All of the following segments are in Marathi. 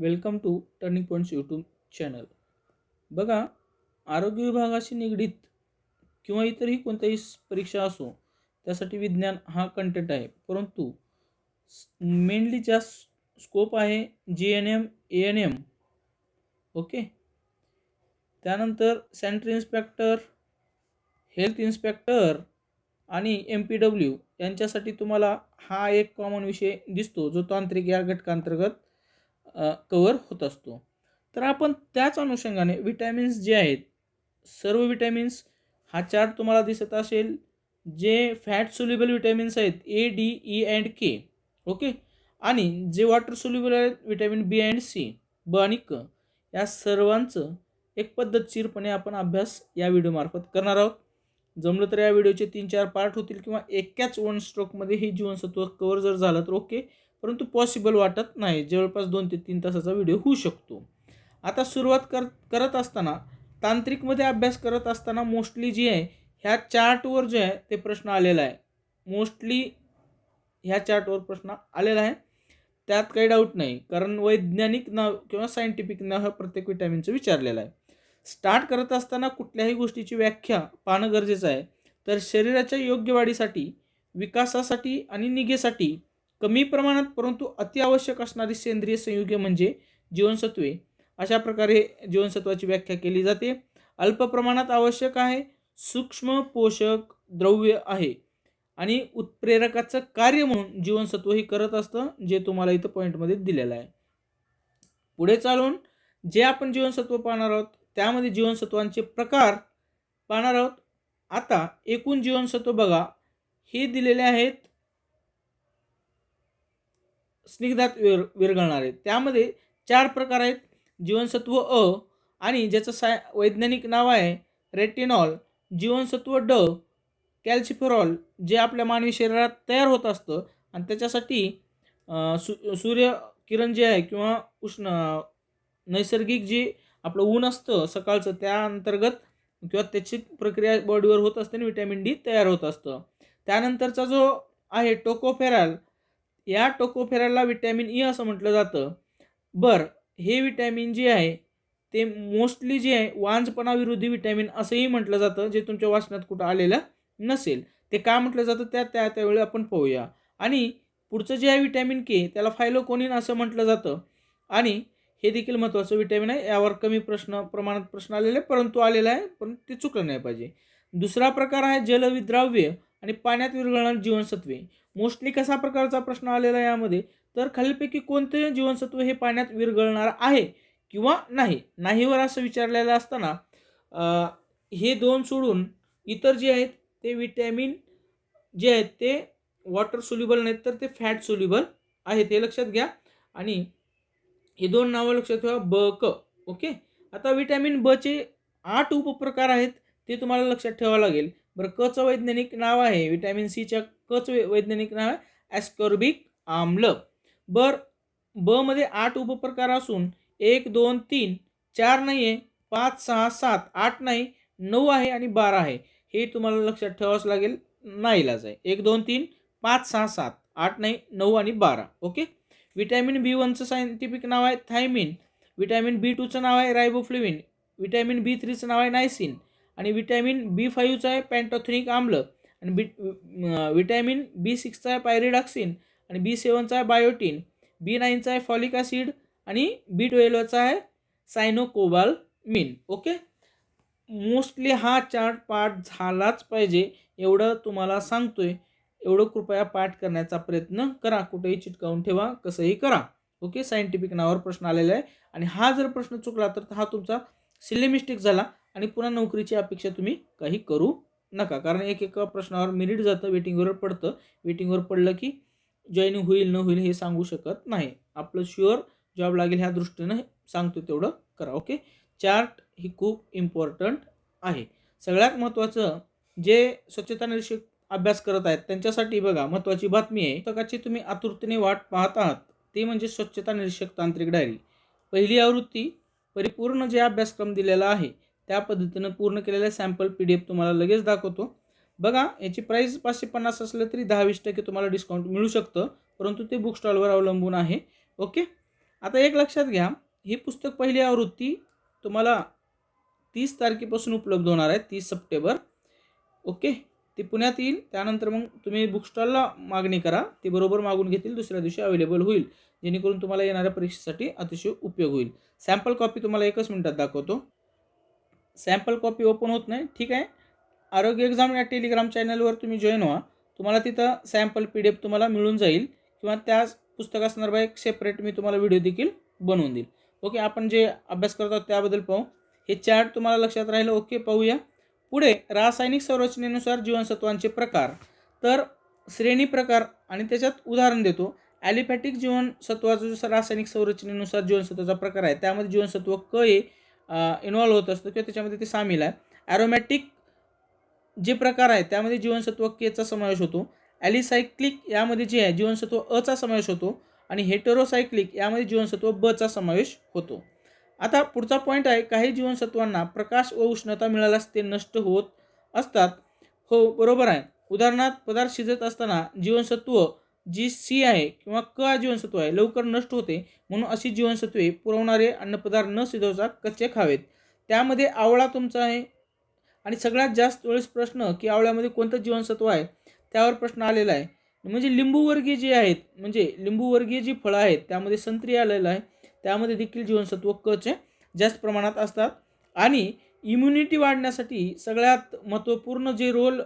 Welcome to turning points YouTube channel. बघा आरोग्य विभागाशी निगडीत किंवा इतरही कोणत्याही परीक्षा असो त्यासाठी विज्ञान हा कंटेंट आहे. परंतु मेनली ज्या स्कोप आहे G N M A N M okay त्यानंतर सॅनिटरी इन्स्पेक्टर हेल्थ इन्स्पेक्टर आणि एम पी डब्ल्यू यांच्यासाठी तुम्हाला हा एक कॉमन विषय दिसतो जो तांत्रिक या घटकांतर्गत कवर होत असतो. तर आपण त्याच अनुषंगाने विटॅमिन्स जे आहेत सर्व विटॅमिन्स हा चार्ट तुम्हाला दिसत असेल जे फॅट सोल्युबल विटॅमिन्स आहेत A D E and K okay आणि जे वॉटर सोल्युबल आहेत विटॅमिन बी अँड सी ब आणि क या सर्वांचं एक पद्धतशीरपणे आपण अभ्यास या व्हिडिओमार्फत करणार आहोत. जमलं तर या व्हिडिओचे तीन चार पार्ट होतील किंवा एकाच वन स्ट्रोकमध्ये हे जीवनसत्व कवर जर झालं तर ओके परंतु पॉसिबल वाटत नाही. जवळपास दोन ते तीन तासाचा व्हिडिओ होऊ शकतो. आता सुरुवात कर करत असताना तांत्रिकमध्ये अभ्यास करत असताना मोस्टली जी आहे ह्या चार्टवर जे आहे ते प्रश्न आलेला आहे. मोस्टली ह्या चार्टवर प्रश्न आलेला आहे. त्यात काही डाऊट नाही. कारण वैज्ञानिक नाव किंवा सायंटिफिक नाव ह्या प्रत्येक विटॅमिनचं विचारलेलं आहे. स्टार्ट करत असताना कुठल्याही गोष्टीची व्याख्या पाहणं गरजेचं आहे. तर शरीराच्या योग्य वाढीसाठी विकासासाठी आणि निगेसाठी कमी प्रमाणात परंतु अतिआवश्यक असणारी सेंद्रिय संयुगे म्हणजे जीवनसत्वे. अशा प्रकारे जीवनसत्वाची व्याख्या केली जाते. अल्प प्रमाणात आवश्यक आहे सूक्ष्म पोषक द्रव्य आहे आणि उत्प्रेरकाचं कार्य म्हणून जीवनसत्व ही करत असतं जे तुम्हाला इथं पॉईंटमध्ये दिलेलं आहे. पुढे चालून जे आपण जीवनसत्व पाहणार आहोत त्यामध्ये जीवनसत्वांचे प्रकार पाहणार आहोत. आता एकूण जीवनसत्व बघा. हे दिलेले आहेत स्निग्धात विर विरघळणार आहे त्यामध्ये चार प्रकार आहेत. जीवनसत्व अ आणि ज्याचं साय वैज्ञानिक नाव आहे रेटिनॉल. जीवनसत्व ड कॅल्सिफेरॉल जे आपल्या मानवी शरीरात तयार होत असतं आणि त्याच्यासाठी सु सु सूर्यकिरण जे आहे किंवा उष्ण नैसर्गिक जे आपलं ऊन असतं सकाळचं त्या अंतर्गत किंवा त्याची प्रक्रिया बॉडीवर होत असते आणि विटॅमिन डी तयार होत असतं. त्यानंतरचा जो आहे टोकोफेरॉल या टोकोफेरॉलला विटॅमिन ई असं म्हटलं जातं. बरं हे विटॅमिन जे आहे ते मोस्टली जे आहे वांजपणाविरोधी व्हिटॅमिन विटॅमिन असंही म्हटलं जातं जे तुमच्या वाचनात कुठं आलेलं नसेल. ते का म्हटलं जातं? त्या त्या त्यावेळी आपण पाहूया. आणि पुढचं जे आहे विटॅमिन के त्याला फायलोकोनिन असं म्हटलं जातं. आणि हे देखील महत्त्वाचं विटॅमिन आहे. यावर कमी प्रश्न प्रमाणात प्रश्न आलेले आहे, परंतु आलेला आहे पण ते चुकलं नाही पाहिजे. दुसरा प्रकार आहे जलविद्राव्य. आणि पाण्यात विरघळणारी जीवनसत्वे. मोस्टली कसा प्रकारचा प्रश्न आलेला आहे यामध्ये तर खालीलपैकी कोणते जीवनसत्व हे पाण्यात विरघळणार आहे किंवा नाही नाहीवर असं विचारलेलं असताना हे दोन सोडून इतर जे आहेत ते विटॅमिन जे आहेत ते वॉटर सोल्युबल नाहीत तर ते फॅट सोल्युबल आहेत हे लक्षात घ्या. आणि हे दोन नावं लक्षात ठेवा ब क ओके आता विटॅमिन बचे आठ उपप्रकार आहेत ते तुम्हाला लक्षात ठेवावं लागेल. बरं कचं वैज्ञानिक नाव आहे. विटॅमिन सीच्या कच वैज्ञानिक नाव आहे. ॲस्कॉर्बिक आम्ल. बर ब मध्ये आठ उपप्रकार असून एक दोन तीन चार नाही आहे पाच सहा सात आठ नाही नऊ आहे आणि बारा आहे. हे तुम्हाला लक्षात ठेवावंच लागेल नाईलाज आहे. एक दोन तीन पाच सहा सात आठ नाही नऊ आणि बारा. ओके? विटॅमिन बी वनचं सायंटिफिक नाव आहे थायमिन. विटॅमिन बी टूचं नाव आहे रायबोफ्लेविन विटॅमिन बी थ्रीचं नाव आहे नायसिन आणि विटॅमिन बी फाईव्हचं आहे पॅन्टोथेनिक आम्ल. आणि बी विटॅमिन बी सिक्सचा आहे पायरिडॉक्सिन आणि बी सेवनचा आहे बायोटीन. बी नाईनचा आहे फॉलिक ॲसिड आणि बी ट्वेल्वचा आहे सायनोकोबाल मिन ओके? मोस्टली हा चार्ट पाठ झालाच पाहिजे एवढं तुम्हाला सांगतोय. एवढं कृपया पाठ करण्याचा प्रयत्न करा. कुठेही चिटकावून ठेवा कसंही करा. ओके? सायंटिफिक नावावर प्रश्न आलेला आहे. आणि हा जर प्रश्न चुकला तर हा तुमचा सिलेमिस्टिक झाला. आणि पुन्हा नोकरीची अपेक्षा तुम्ही काही करू नका. कारण एक एका प्रश्नावर मिनिट जातं वेटिंगवर पडतं. वेटिंगवर पडलं की जॉईनिंग होईल न होईल हे सांगू शकत नाही. आपलं शुअर जॉब लागेल ह्या दृष्टीनं सांगतो तेवढं करा ओके चार्ट ही खूप इम्पॉर्टंट आहे. सगळ्यात महत्त्वाचं जे स्वच्छता निरीक्षक अभ्यास करत आहेत त्यांच्यासाठी बघा महत्त्वाची बातमी आहे. पुस्तकाची तुम्ही आतुरतेने वाट पाहत आहात ते म्हणजे स्वच्छता निरीक्षक तांत्रिक डायरी पहिली आवृत्ती परिपूर्ण जे अभ्यासक्रम दिलेला आहे त्या पद्धतीनं पूर्ण केलेला सॅम्पल पी डी एफ तुम्हाला लगेच दाखवतो. बघा याची प्राईस पाचशे पन्नास असलं तरी दहा वीस टक्के तुम्हाला डिस्काउंट मिळू शकतं परंतु ते बुक स्टॉलवर अवलंबून आहे. ओके आता एक लक्षात घ्या ही पुस्तक पहिली आवृत्ती तुम्हाला तीस तारखेपासून उपलब्ध होणार आहे तीस सप्टेंबर. ओके ती पुण्यात येईल त्यानंतर मग तुम्ही बुक स्टॉलला मागणी करा ती बरोबर मागून घेतील दुसऱ्या दिवशी अवेलेबल होईल जेणेकरून तुम्हाला येणाऱ्या परीक्षेसाठी अतिशय उपयोग होईल. सॅम्पल कॉपी तुम्हाला एकच मिनिटात दाखवतो. सॅम्पल कॉपी ओपन होत नाही ठीक आहे? आरोग्य एक्झाम या टेलिग्राम चॅनलवर तुम्ही जॉईन व्हा. तुम्हाला तिथं सॅम्पल पी डी एफ तुम्हाला मिळून जाईल किंवा त्या पुस्तकासंदर्भात एक सेपरेट मी तुम्हाला व्हिडिओ देखील बनवून देईल. ओके आपण जे अभ्यास करत आहोत त्याबद्दल पाहू. हे चार्ट तुम्हाला लक्षात राहिलं ओके पाहूया. पुढे रासायनिक संरचनेनुसार जीवनसत्वांचे प्रकार. तर श्रेणी प्रकार आणि त्याच्यात उदाहरण देतो. ॲलिपॅटिक जीवनसत्वाचं जसं रासायनिक संरचनेनुसार जीवनसत्वाचा प्रकार आहे त्यामध्ये जीवनसत्व क हे इन्वॉल्व्ह होत असतो किंवा त्याच्यामध्ये ते सामील आहे. ॲरोमॅटिक जे प्रकार आहे त्यामध्ये जीवनसत्व केचा समावेश होतो. ॲलिसायक्लिक यामध्ये जे आहे जीवनसत्व अचा समावेश होतो. आणि हेटेरोसायक्लिक यामध्ये जीवनसत्व बचा समावेश होतो. आता पुढचा पॉईंट आहे काही जीवनसत्वांना प्रकाश व उष्णता मिळाल्यास ते नष्ट होत असतात. हो बरोबर आहे. उदाहरणार्थ पदार्थ शिजत असताना जीवनसत्व जी सी आहे किंवा क जीवनसत्व आहे लवकर नष्ट होते म्हणून अशी जीवनसत्वे पुरवणारे अन्नपदार्थ न शिजवता कच्चे खावेत. त्यामध्ये आवळा तुमचा आहे. आणि सगळ्यात जास्त वेळेस प्रश्न की आवळ्यामध्ये कोणतं जीवनसत्व आहे त्यावर प्रश्न आलेला आहे. म्हणजे लिंबूवर्गीय जे आहेत म्हणजे लिंबूवर्गीय जी फळं आहेत त्यामध्ये संत्री आलेलं आहे. त्यामध्ये देखील जीवनसत्व कचे जास्त प्रमाणात असतात. आणि इम्युनिटी वाढण्यासाठी सगळ्यात महत्त्वपूर्ण जे रोल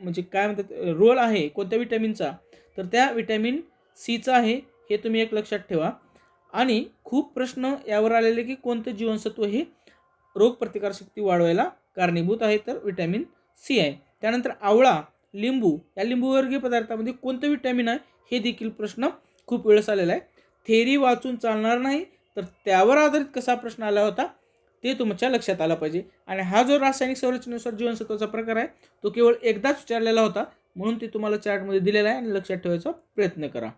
म्हणजे काय म्हणतात रोल आहे कोणत्या विटॅमिनचा तर त्या विटॅमिन सीचा आहे हे तुम्ही एक लक्षात ठेवा. आणि खूप प्रश्न यावर आलेले की कोणतं जीवनसत्व हे रोगप्रतिकारशक्ती वाढवायला कारणीभूत आहे तर विटॅमिन सी आहे. त्यानंतर आवळा लिंबू या लिंबूवर्गीय पदार्थामध्ये कोणतं विटॅमिन आहे हे देखील प्रश्न खूप वेळेस आलेला आहे. थेरी वाचून चालणार नाही तर त्यावर आधारित कसा प्रश्न आला होता ते तुमच्या लक्षात आलं पाहिजे. आणि हा जो रासायनिक संरचनेनुसार जीवनसत्वाचा प्रकार आहे तो केवळ एकदाच विचारलेला होता म्हणून ते तुम्हाला चार्टमध्ये दिलेला आहे आणि लक्षात ठेवायचा प्रयत्न करा.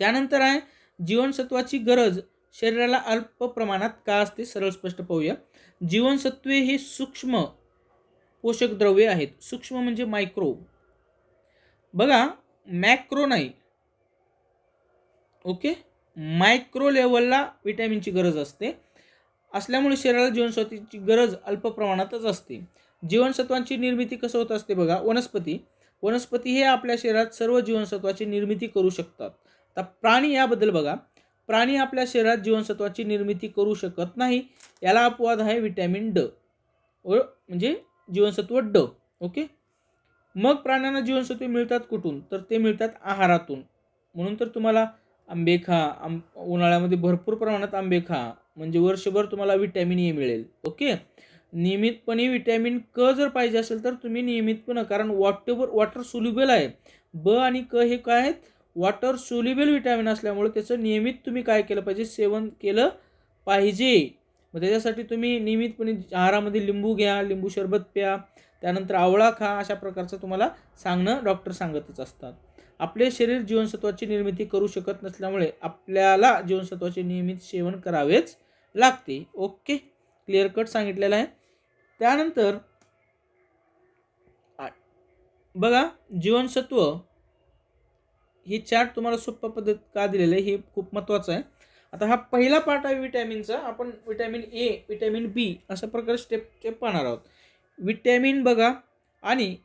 त्यानंतर आहे जीवनसत्वाची गरज शरीराला अल्प प्रमाणात का असते सरळ स्पष्ट पाहूया. जीवनसत्वे ही सूक्ष्म पोषक द्रव्ये आहेत. सूक्ष्म म्हणजे मायक्रो बघा मॅक्रो नाही ओके मायक्रो लेवलला विटॅमिनची गरज असते. असल्यामुळे शरीराला जीवनसत्वाची गरज अल्प प्रमाणातच असते. जीवनसत्वांची निर्मिती कसं होत असते बघा वनस्पती. वनस्पती हे आपल्या शरीरात सर्व जीवनसत्वाची निर्मिती करू शकतात. आता प्राणी याबद्दल बघा. प्राणी आपल्या शरीरात जीवनसत्वाची निर्मिती करू शकत नाही. याला अपवाद आहे व्हिटॅमिन ड. व म्हणजे जीवनसत्व ड. ओके? मग प्राण्यांना जीवनसत्वे मिळतात कुठून? तर ते मिळतात आहारातून. म्हणून तर तुम्हाला आंबे खा आम उन्हाळ्यामध्ये भरपूर प्रमाणात आंबे खा. म्हणजे वर्षभर तुम्हाला विटॅमिन ए मिळेल. ओके नियमितपणे विटॅमिन क जर पाहिजे असेल तर तुम्ही नियमितपणे कारण वॉटेवर वॉटर सोल्युबल आहे. ब आणि क हे काय आहेत? वॉटर सोल्युबल विटॅमिन असल्यामुळे त्याचं नियमित तुम्ही काय केलं पाहिजे? सेवन केलं पाहिजे. मग त्याच्यासाठी तुम्ही नियमितपणे आहारामध्ये लिंबू घ्या लिंबू शरबत प्या. त्यानंतर आवळा खा. अशा प्रकारचं तुम्हाला सांगणं डॉक्टर सांगतच असतात. आपले शरीर जीवनसत्वाची निर्मिती करू शकत नसल्यामुळे आपल्याला जीवनसत्वाचे नियमित सेवन करावेच लागते. ओके? क्लिअर कट सांगितलेलं आहे. त्यानंतर बघा जीवनसत्व ही चार्ट तुम्हाला सोप्या पद्धत का दिलेलं आहे हे खूप महत्त्वाचं आहे. आता हा पहिला पार्ट आहे विटॅमिनचा आपण विटॅमिन ए विटॅमिन बी अशा प्रकारे स्टेप स्टेप पाहणार आहोत. विटॅमिन बघा आणि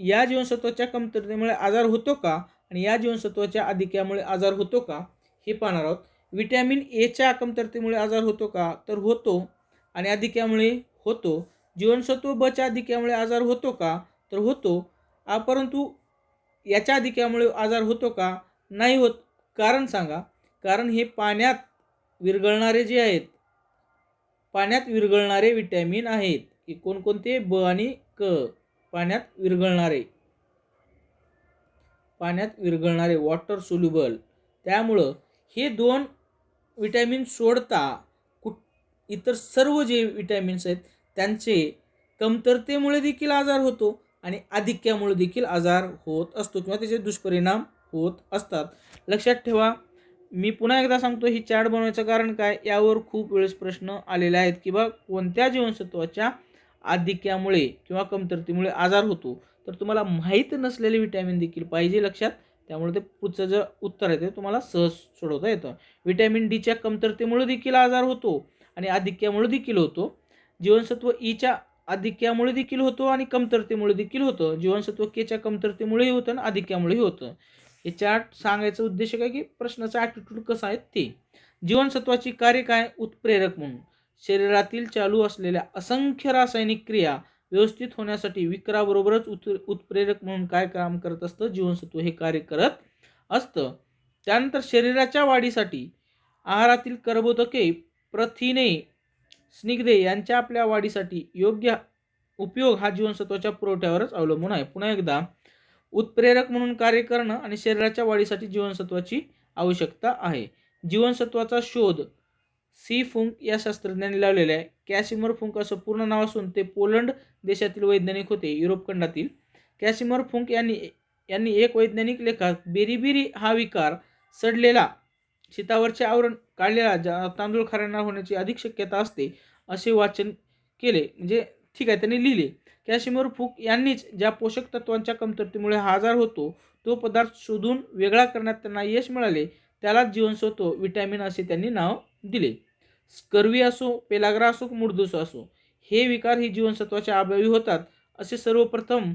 या जीवनसत्वाच्या कमतरतेमुळे आजार होतो का? आणि या जीवनसत्वाच्या अधिक्यामुळे आजार होतो का? हे पाहणार आहोत. विटॅमिन एच्या कमतरतेमुळे आजार होतो का? तर होतो. आणि अधिक्यामुळे होतो. जीवनसत्व बच्या अधिक्यामुळे आजार होतो का? तर होतो. परंतु याच्या अधिक्यामुळे आजार होतो का? नाही होत. कारण सांगा. कारण हे पाण्यात विरघळणारे जे आहेत पाण्यात विरघळणारे विटॅमिन आहेत. की कोणकोणते? ब आणि क पाण्यात विरघळणारे. पाण्यात विरघळणारे वॉटर सोल्युबल त्यामुळं हे दोन विटॅमिन सोडता कुठ इतर सर्व जे विटॅमिन्स आहेत त्यांचे कमतरतेमुळे देखील आजार होतो आणि आधिक्यामुळे देखील आजार होत असतो किंवा त्याचे दुष्परिणाम होत असतात. लक्षात ठेवा मी पुन्हा एकदा सांगतो ही चाट बनवायचं कारण काय? यावर खूप वेळेस प्रश्न आलेले आहेत की बा कोणत्या जीवनसत्वाच्या आधिक्यामुळे किंवा कमतरतेमुळे आजार होतो. तर तुम्हाला माहीत नसलेले व्हिटॅमिन देखील पाहिजे लक्षात. त्यामुळे ते पुढचं जे उत्तर आहे ते तुम्हाला सहज सोडवता येतं. विटॅमिन डीच्या कमतरतेमुळे देखील आजार होतो आणि आधिक्यामुळे देखील होतो. जीवनसत्व e ईच्या आधिक्यामुळे देखील होतो आणि कमतरतेमुळे देखील होतं. जीवनसत्व केच्या कमतरतेमुळेही होतं आणि आधिक्यामुळेही होतं. हे चार्ट सांगायचा उद्देश काय की प्रश्नाचा ॲटिट्यूड कसा आहे ते. जीवनसत्वाची कार्य काय? उत्प्रेरक म्हणून. शरीरातील चालू असलेल्या असंख्य रासायनिक क्रिया व्यवस्थित होण्यासाठी विकराबरोबरच उत उत्प्रेरक म्हणून काय काम करत असतं? जीवनसत्व हे कार्य करत असतं. त्यानंतर शरीराच्या वाढीसाठी आहारातील कर्बोदके प्रथिने स्निग्धे यांच्या आपल्या वाढीसाठी योग्य उपयोग हा जीवनसत्वाच्या पुरवठ्यावरच अवलंबून आहे. पुन्हा एकदा उत्प्रेरक म्हणून कार्य करणं आणि शरीराच्या वाढीसाठी जीवनसत्वाची आवश्यकता आहे. जीवनसत्वाचा शोध सी फुंक या शास्त्रज्ञांनी लावलेले आहे. कॅसिमर फुंक असं पूर्ण नाव असून ते पोलंड देशातील वैज्ञानिक होते युरोप खंडातील. कॅसिमर फुंक यांनी यांनी एक वैज्ञानिक लेखात बेरीबिरी हा विकार सडलेला शीतावरचे आवरण काढलेला ज्या तांदूळ खाऱ्यांना होण्याची अधिक शक्यता असते असे वाचन केले. म्हणजे ठीक आहे त्यांनी लिहिले. कॅशिमर फुक यांनीच ज्या पोषक तत्वांच्या कमतरतेमुळे हा आजार होतो तो पदार्थ शोधून वेगळा करण्यात त्यांना यश मिळाले. त्यालाच जीवनसत्व विटॅमिन असे त्यांनी नाव दिले. स्कर्वी असो पेलाग्रा असो मुडदूस असो हे विकार ही जीवनसत्वाच्या अभावी होतात असे सर्वप्रथम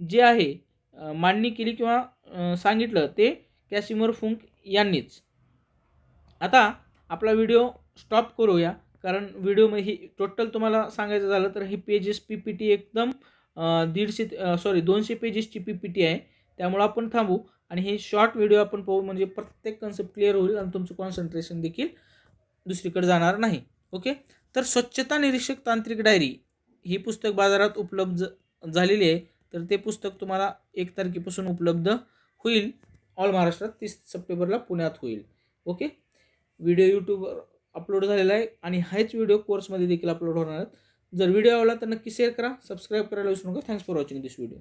जे आहे मांडणी केली किंवा सांगितलं ते कॅसिमर फुंक यांनीच. आता आपला व्हिडिओ स्टॉप करूया कारण व्हिडिओमध्ये ही टोटल तुम्हाला सांगायचं झालं तर ही पेजेस पी पी टी एकदम दीडशे सॉरी दोनशे पेजेसची पी पी टी आहे त्यामुळं आपण थांबू. आणि हे शॉर्ट व्हिडिओ आपण पाहू म्हणजे प्रत्येक कन्सेप्ट क्लिअर होईल आणि तुमचं कॉन्सन्ट्रेशन देखील दुसरीकडे जाणार नाही. ओके तर स्वच्छता निरीक्षक तांत्रिक डायरी ही पुस्तक बाजारात उपलब्ध झालेली आहे. तर ते पुस्तक तुम्हाला एक तारखेपासून उपलब्ध होईल. ऑल महाराष्ट्रात तीस सप्टेंबरला पुण्यात होईल. ओके व्हिडिओ यूट्यूबवर अपलोड झालेला आहे आणि हाच व्हिडिओ कोर्समध्ये देखील अपलोड होणार आहेत. जर व्हिडिओ आवडला तर नक्की शेअर करा सबस्क्राईब करायला विसरू नका. Thanks for watching this video